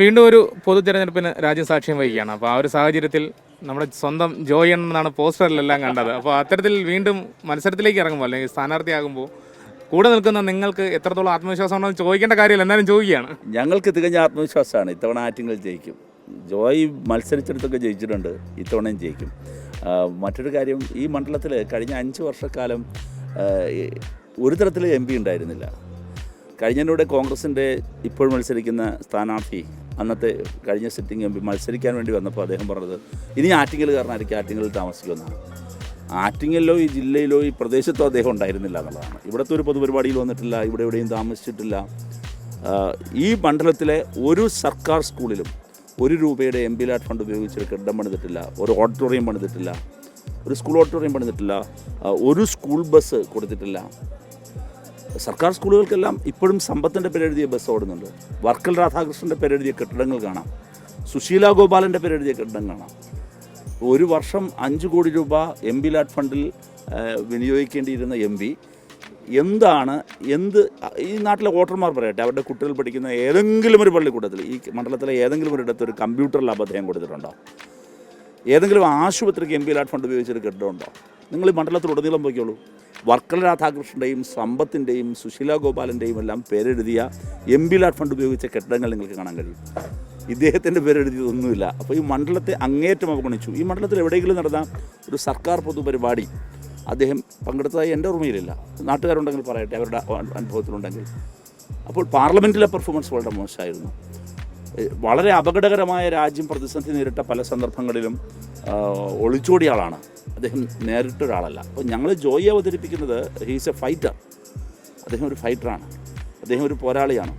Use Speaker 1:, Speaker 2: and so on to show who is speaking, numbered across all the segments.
Speaker 1: വീണ്ടും ഒരു പൊതു തെരഞ്ഞെടുപ്പിന് രാജ്യം സാക്ഷ്യം വഹിക്കുകയാണ്. അപ്പോൾ ആ ഒരു സാഹചര്യത്തിൽ നമ്മുടെ സ്വന്തം ജോയ് എന്നാണ് പോസ്റ്ററിലെല്ലാം കണ്ടത്. അപ്പോൾ അത്തരത്തിൽ വീണ്ടും മത്സരത്തിലേക്ക് ഇറങ്ങുമ്പോൾ അല്ലെങ്കിൽ സ്ഥാനാർത്ഥിയാകുമ്പോൾ കൂടെ നിൽക്കുന്ന നിങ്ങൾക്ക് എത്രത്തോളം ആത്മവിശ്വാസം ഉണ്ടെന്ന് ചോദിക്കേണ്ട കാര്യമില്ല. എന്നാലും ചോദിക്കുകയാണ്.
Speaker 2: ഞങ്ങൾക്ക് തികഞ്ഞ ആത്മവിശ്വാസമാണ്. ഇത്തവണ ആറ്റിങ്ങൾ ജയിക്കും. ജോയ് മത്സരിച്ചിടത്തൊക്കെ ജയിച്ചിട്ടുണ്ട്. ഇത്തവണയും ജയിക്കും. മറ്റൊരു കാര്യം ഈ മണ്ഡലത്തിൽ കഴിഞ്ഞ അഞ്ച് വർഷക്കാലം ഒരു തരത്തിൽ എം പി ഉണ്ടായിരുന്നില്ല. കഴിഞ്ഞതിലൂടെ കോൺഗ്രസിന്റെ ഇപ്പോൾ മത്സരിക്കുന്ന സ്ഥാനാർത്ഥി അന്നത്തെ കഴിഞ്ഞ സിറ്റിംഗ് എം പി മത്സരിക്കാൻ വേണ്ടി വന്നപ്പോൾ അദ്ദേഹം പറഞ്ഞത് ഇനി ആറ്റിങ്ങൽ കാരണമായിരിക്കും ആറ്റിങ്ങലിൽ താമസിക്കുമെന്നാണ്. ആറ്റിങ്ങലിലോ ഈ ജില്ലയിലോ ഈ പ്രദേശത്തോ അദ്ദേഹം ഉണ്ടായിരുന്നില്ല എന്നുള്ളതാണ്. ഇവിടുത്തെ ഒരു പൊതുപരിപാടിയിൽ വന്നിട്ടില്ല ഇവിടെ എവിടെയും താമസിച്ചിട്ടില്ല. ഈ മണ്ഡലത്തിലെ ഒരു സർക്കാർ സ്കൂളിലും ഒരു രൂപയുടെ എം പി ലാറ്റ് ഫണ്ട് ഉപയോഗിച്ച് കെട്ടിടം പണിതിട്ടില്ല ഒരു ഓഡിറ്റോറിയം പണിതിട്ടില്ല ഒരു സ്കൂൾ ഓഡിറ്റോറിയം പണിതിട്ടില്ല ഒരു സ്കൂൾ ബസ് കൊടുത്തിട്ടില്ല. സർക്കാർ സ്കൂളുകൾക്കെല്ലാം ഇപ്പോഴും സമ്പത്തിന്റെ പേരെഴുതിയ ബസ് ഓടുന്നുണ്ട്. വർക്കൽ രാധാകൃഷ്ണന്റെ പേരെഴുതിയ കെട്ടിടങ്ങൾ കാണാം. സുശീല ഗോപാലന്റെ പേരെഴുതിയ കെട്ടിടം കാണാം. ഒരു വർഷം അഞ്ച് കോടി രൂപ എം പി ലാറ്റ് ഫണ്ടിൽ വിനിയോഗിക്കേണ്ടിയിരുന്ന എം പി. എന്താണ് എന്ത് ഈ നാട്ടിലെ വോട്ടർമാർ പറയട്ടെ അവരുടെ കുട്ടികൾ പഠിക്കുന്ന ഏതെങ്കിലും ഒരു പള്ളിക്കൂട്ടത്തിൽ ഈ മണ്ഡലത്തിലെ ഏതെങ്കിലും ഒരിടത്ത് ഒരു കമ്പ്യൂട്ടർ ലാബ് അദ്ദേഹം കൊടുത്തിട്ടുണ്ടോ? ഏതെങ്കിലും ആശുപത്രിക്ക് എം പി ലാറ്റ് ഫണ്ട് ഉപയോഗിച്ചൊരു കെട്ടിടമുണ്ടോ നിങ്ങൾ ഈ മണ്ഡലത്തിലുടനീളം പോയിക്കോളൂ. വർക്കല രാധാകൃഷ്ണന്റെയും സമ്പത്തിന്റെയും സുശീല ഗോപാലന്റെയും എല്ലാം പേരെഴുതിയ എം ബി ലാഡ് ഫണ്ട് ഉപയോഗിച്ച കെട്ടിടങ്ങൾ നിങ്ങൾക്ക് കാണാൻ കഴിയും. ഇദ്ദേഹത്തിന്റെ പേരെഴുതിയതൊന്നുമില്ല അപ്പോൾ ഈ മണ്ഡലത്തെ അങ്ങേറ്റം അവഗണിച്ചു ഈ മണ്ഡലത്തിൽ എവിടെയെങ്കിലും നടന്ന ഒരു സർക്കാർ പൊതുപരിപാടി അദ്ദേഹം പങ്കെടുത്തതായി എന്റെ ഓർമ്മയിലില്ല. നാട്ടുകാരുണ്ടെങ്കിൽ പറയട്ടെ അവരുടെ അനുഭവത്തിലുണ്ടെങ്കിൽ. അപ്പോൾ പാർലമെന്റിലെ പെർഫോമൻസ് വളരെ മോശമായിരുന്നു. വളരെ അപകടകരമായ രാജ്യം പ്രതിസന്ധി നേരിട്ട പല സന്ദർഭങ്ങളിലും ഒളിച്ചോടിയ ആളാണ്. അദ്ദേഹം നേരിട്ട ഒരാളല്ല. അപ്പോൾ ഞങ്ങൾ ജോയി അവതരിപ്പിക്കുന്നത് ഹീസ് എ ഫൈറ്റർ അദ്ദേഹം ഒരു ഫൈറ്ററാണ് അദ്ദേഹം ഒരു പോരാളിയാണ്.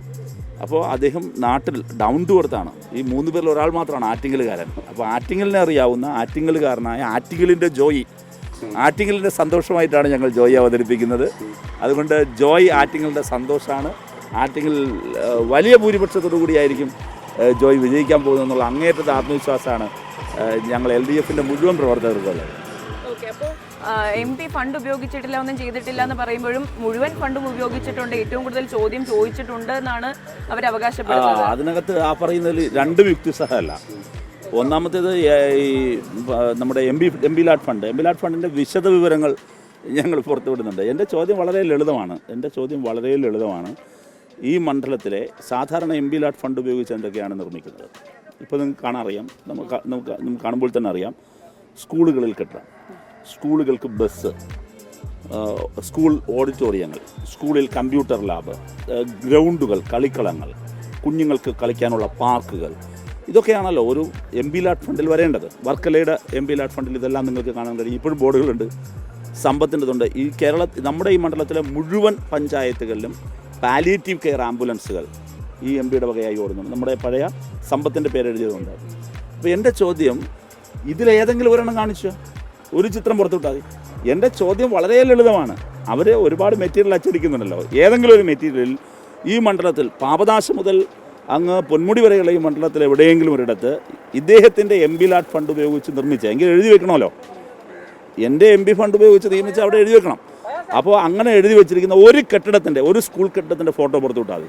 Speaker 2: അപ്പോൾ അദ്ദേഹം നാട്ടിൽ ഡൗൺ ടു എർത്താണ് ഈ മൂന്ന് പേരിൽ ഒരാൾ മാത്രമാണ് ആറ്റിങ്ങലുകാരൻ. അപ്പോൾ ആറ്റിങ്ങലിനെ അറിയാവുന്ന ആറ്റിങ്ങലുകാരനായ ആറ്റിങ്ങലിന്റെ ജോയി. ആറ്റിങ്ങലിന്റെ സന്തോഷമായിട്ടാണ് ഞങ്ങൾ ജോയി അവതരിപ്പിക്കുന്നത്. അതുകൊണ്ട് ജോയ് ആറ്റിങ്ങലിന്റെ സന്തോഷമാണ് ആറ്റിങ്ങൽ വലിയ ഭൂരിപക്ഷത്തോടു കൂടിയായിരിക്കും ജോയ് വിജയിക്കാൻ പോകുന്നു എന്നുള്ള അങ്ങേറ്റത്തെ ആത്മവിശ്വാസമാണ് ഞങ്ങൾ എൽ ഡി എഫിന്റെ മുഴുവൻ പ്രവർത്തകർക്കുള്ളത്.
Speaker 3: എം പി ഫണ്ട് ഉപയോഗിച്ചിട്ടില്ല ഒന്നും ചെയ്തിട്ടില്ല എന്ന് പറയുമ്പോഴും മുഴുവൻ ഫണ്ടും ഉപയോഗിച്ചിട്ടുണ്ട് ഏറ്റവും കൂടുതൽ ചോദ്യം ചോദിച്ചിട്ടുണ്ട് എന്നാണ് അവർ അവകാശപ്പെടുന്നത്.
Speaker 2: അതിനകത്ത് ആ പറയുന്നതിൽ രണ്ടും യുക്തിസഹമല്ല ഒന്നാമത്തേത് ഈ നമ്മുടെ M B M B LAD fund. M B LAD ഫണ്ടിന്റെ വിശദ വിവരങ്ങൾ ഞങ്ങൾ പുറത്തുവിടുന്നുണ്ട്. എന്റെ ചോദ്യം വളരെ ലളിതമാണ്. എന്റെ ചോദ്യം വളരെ ലളിതമാണ്. ഈ മണ്ഡലത്തിലെ സാധാരണ എം ബി ലാഡ് ഫണ്ട് ഉപയോഗിച്ച് എന്തൊക്കെയാണ് നിർമ്മിക്കുന്നത്? ഇപ്പോൾ നിങ്ങൾക്ക് കാണാൻ അറിയാം നമുക്ക് നമുക്ക് നമുക്ക് കാണുമ്പോൾ തന്നെ അറിയാം. സ്കൂളുകളിൽ കെട്ടാം സ്കൂളുകൾക്ക് ബസ് സ്കൂൾ ഓഡിറ്റോറിയങ്ങൾ സ്കൂളിൽ കമ്പ്യൂട്ടർ ലാബ് ഗ്രൗണ്ടുകൾ കളിക്കളങ്ങൾ കുഞ്ഞുങ്ങൾക്ക് കളിക്കാനുള്ള പാർക്കുകൾ. ഇതൊക്കെയാണല്ലോ ഒരു എം പി ലാഡ് ഫണ്ടിൽ വരേണ്ടത്. വർക്കലയുടെ എം പി ലാഡ് ഫണ്ടിൽ ഇതെല്ലാം നിങ്ങൾക്ക് കാണാൻ കഴിയും. ഇപ്പോഴും ബോർഡുകളുണ്ട്. സമ്പത്തിന്റെതുണ്ട്. ഈ കേരള നമ്മുടെ ഈ മണ്ഡലത്തിലെ മുഴുവൻ പഞ്ചായത്തുകളിലും പാലിയേറ്റീവ് കെയർ ആംബുലൻസുകൾ ഈ എം പിയുടെ വകയായി ഓടുന്നുണ്ട്. നമ്മുടെ പഴയ സമ്പത്തിന്റെ പേരെഴുതിയതുകൊണ്ട് അപ്പോൾ എന്റെ ചോദ്യം ഇതിലേതെങ്കിലും ഒരെണ്ണം കാണിച്ചു ഒരു ചിത്രം പുറത്തുവിട്ടാൽ മതി. എന്റെ ചോദ്യം വളരെ ലളിതമാണ്. അവർ ഒരുപാട് മെറ്റീരിയൽ അച്ചടിക്കുന്നുണ്ടല്ലോ. ഏതെങ്കിലും ഒരു മെറ്റീരിയലിൽ ഈ മണ്ഡലത്തിൽ പാപദാശ മുതൽ അങ്ങ് പൊന്മുടി വരെയുള്ള ഈ മണ്ഡലത്തിൽ എവിടെയെങ്കിലും ഒരിടത്ത് ഇദ്ദേഹത്തിന്റെ എം പി ലാറ്റ് ഫണ്ട് ഉപയോഗിച്ച് നിർമ്മിച്ച. എങ്കിൽ എഴുതി വെക്കണമല്ലോ. എന്റെ എം പി ഫണ്ട് ഉപയോഗിച്ച് നിയമിച്ച് അവിടെ എഴുതി വെക്കണം. അപ്പോൾ അങ്ങനെ എഴുതി വെച്ചിരിക്കുന്ന ഒരു കെട്ടിടത്തിന്റെ ഒരു സ്കൂൾ കെട്ടിടത്തിന്റെ ഫോട്ടോ പുറത്തു മതി.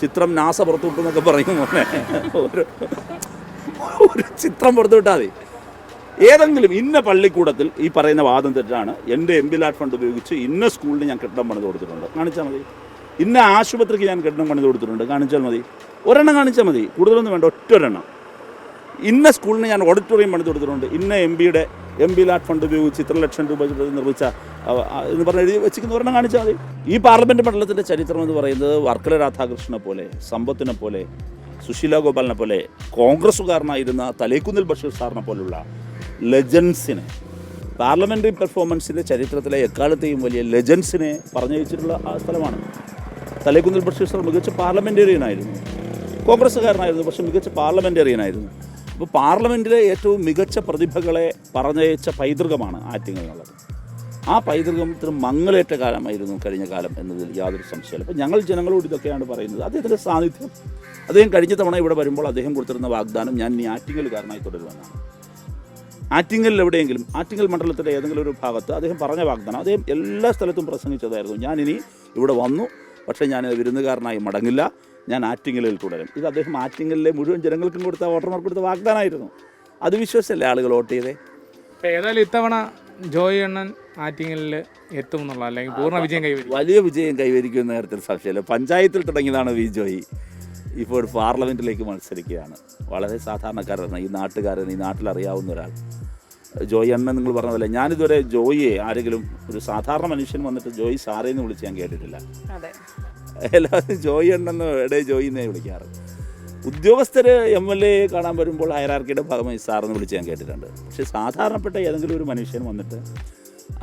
Speaker 2: ചിത്രം നാസ പുറത്തു വിട്ടെന്നൊക്കെ പറയും മോനെ. ഒരു ഒരു ചിത്രം പുറത്തു വിട്ടാൽ മതി. ഏതെങ്കിലും ഇന്ന പള്ളിക്കൂടത്തിൽ ഈ പറയുന്ന വാദം തെറ്റാണ്. എന്റെ എം പി ലാറ്റ് ഫണ്ട് ഉപയോഗിച്ച് ഇന്ന സ്കൂളിന് ഞാൻ കെട്ടിടം പണിത് കൊടുത്തിട്ടുണ്ട്. കാണിച്ചാൽ മതി. ഇന്ന ആശുപത്രിക്ക് ഞാൻ കെട്ടിടം പണിത് കൊടുത്തിട്ടുണ്ട്. കാണിച്ചാൽ മതി. ഒരെണ്ണം കാണിച്ചാൽ മതി. കൂടുതലൊന്നും വേണ്ട. ഒറ്റ ഒരെണ്ണം ഇന്ന സ്കൂളിന് ഞാൻ ഓഡിറ്റോറിയം പണിത് കൊടുത്തിട്ടുണ്ട്. ഇന്ന എം പിയുടെ എം പി ലാറ്റ് ഫണ്ട് ഉപയോഗിച്ച് ഇത്ര ലക്ഷം രൂപ നിർമ്മിച്ച എന്ന് പറഞ്ഞ് എഴുതി വെച്ചിരിക്കുന്ന ഒരെണ്ണം കാണിച്ചാൽ മതി. ഈ പാർലമെന്റ് മണ്ഡലത്തിന്റെ ചരിത്രം എന്ന് പറയുന്നത് വർക്കല രാധാകൃഷ്ണനെ പോലെ സമ്പത്തിനെ പോലെ സുശീല ഗോപാലിനെ പോലെ കോൺഗ്രസ്സുകാരനായിരുന്ന തലേക്കുന്നിൽ ബഷീർ സാറിനെ പോലുള്ള ലെജൻസിനെ പാർലമെന്ററി പെർഫോമൻസിന്റെ ചരിത്രത്തിലെ എക്കാലത്തെയും വലിയ ലെജൻസിനെ പറഞ്ഞയച്ചിട്ടുള്ള ആ സ്ഥലമാണ്. തലേക്കുന്നിൽ ബഷീർ സാർ മികച്ച പാർലമെന്റേറിയനായിരുന്നു കോൺഗ്രസ്സുകാരനായിരുന്നു പക്ഷേ മികച്ച പാർലമെന്റേറിയനായിരുന്നു അപ്പോൾ പാർലമെന്റിലെ ഏറ്റവും മികച്ച പ്രതിഭകളെ പറഞ്ഞയച്ച പൈതൃകമാണ് ആറ്റിങ്ങൽ എന്നുള്ളത് ആ പൈതൃകത്തിന് മങ്ങലേറ്റ കാലമായിരുന്നു കഴിഞ്ഞ കാലം എന്നതിൽ യാതൊരു സംശയമില്ല അപ്പോൾ ഞങ്ങൾ ജനങ്ങളോട് ഇതൊക്കെയാണ് പറയുന്നത്. അദ്ദേഹത്തിന്റെ സാന്നിധ്യം. അദ്ദേഹം കഴിഞ്ഞ തവണ ഇവിടെ വരുമ്പോൾ അദ്ദേഹം കൊടുത്തിരുന്ന വാഗ്ദാനം ഞാൻ ഇനി കാരണമായി തുടരുമെന്നാണ്. ആറ്റിങ്ങലിൽ എവിടെയെങ്കിലും ആറ്റിങ്ങൽ മണ്ഡലത്തിന്റെ ഏതെങ്കിലും ഒരു ഭാഗത്ത് അദ്ദേഹം പറഞ്ഞ വാഗ്ദാനം അദ്ദേഹം എല്ലാ സ്ഥലത്തും പ്രസംഗിച്ചതായിരുന്നു. ഞാനിനി ഇവിടെ വന്നു പക്ഷേ ഞാൻ വിരുന്നുകാരനായി മടങ്ങില്ല. ഞാൻ ആറ്റിങ്ങലിൽ തുടരും. ഇത് അദ്ദേഹം ആറ്റിങ്ങലിലെ മുഴുവൻ ജനങ്ങൾക്കും കൊടുത്ത വോട്ടർമാർക്ക് കൊടുത്ത വാഗ്ദാനമായിരുന്നു. അത് വിശ്വസിച്ചല്ലേ ആളുകൾ വോട്ട് ചെയ്തേ?
Speaker 1: ഏതായാലും ഇത്തവണ ജോയി എണ്ണൻ ആറ്റിങ്ങലിൽ എത്തും എന്നുള്ള അല്ലെങ്കിൽ പൂർണ വിജയം കൈവരിക്കും.
Speaker 2: വലിയ വിജയം കൈവരിക്കുമെന്ന കാര്യത്തിൽ സംശയമില്ല. പഞ്ചായത്തിൽ തുടങ്ങിയതാണ് വി ജോയി. ഇപ്പോൾ പാർലമെന്റിലേക്ക് മത്സരിക്കുകയാണ്. വളരെ സാധാരണക്കാരാണ് ഈ നാട്ടുകാരൻ ഈ നാട്ടിൽ അറിയാവുന്ന ഒരാൾ. ജോയി അണ്ണൻ നിങ്ങൾ പറഞ്ഞതല്ല പോലെ ഞാനിതുവരെ ജോയിയെ ആരെങ്കിലും ഒരു സാധാരണ മനുഷ്യൻ വന്നിട്ട് ജോയി സാറേ എന്ന് വിളിച്ച് ഞാൻ കേട്ടിട്ടില്ല.
Speaker 3: അതെ.
Speaker 2: എല്ലാവരും ജോയി ഉണ്ടെന്ന് എടേ ജോയി എന്നേ വിളിക്കാറ്. ഉദ്യോഗസ്ഥർ എം എൽ എ കാണാൻ വരുമ്പോൾ ഹൈറാർക്കിയുടെ ഭാഗമായി സാറെന്ന് വിളിച്ച് ഞാൻ കേട്ടിട്ടുണ്ട്. പക്ഷേ സാധാരണപ്പെട്ട ഏതെങ്കിലും ഒരു മനുഷ്യൻ വന്നിട്ട്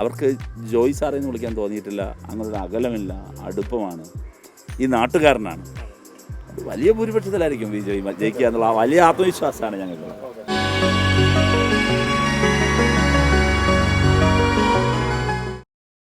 Speaker 2: അവർക്ക് ജോയി എന്ന് വിളിക്കാൻ തോന്നിയിട്ടില്ല അങ്ങനൊരു അകലമില്ല അടുപ്പമാണ് ഈ നാട്ടുകാരനാണ്. വലിയ ഭൂരിപക്ഷത്തിലായിരിക്കും വി ജോയി ജയിക്കുക എന്നുള്ള വലിയ ആത്മവിശ്വാസമാണ് ഞങ്ങൾക്ക്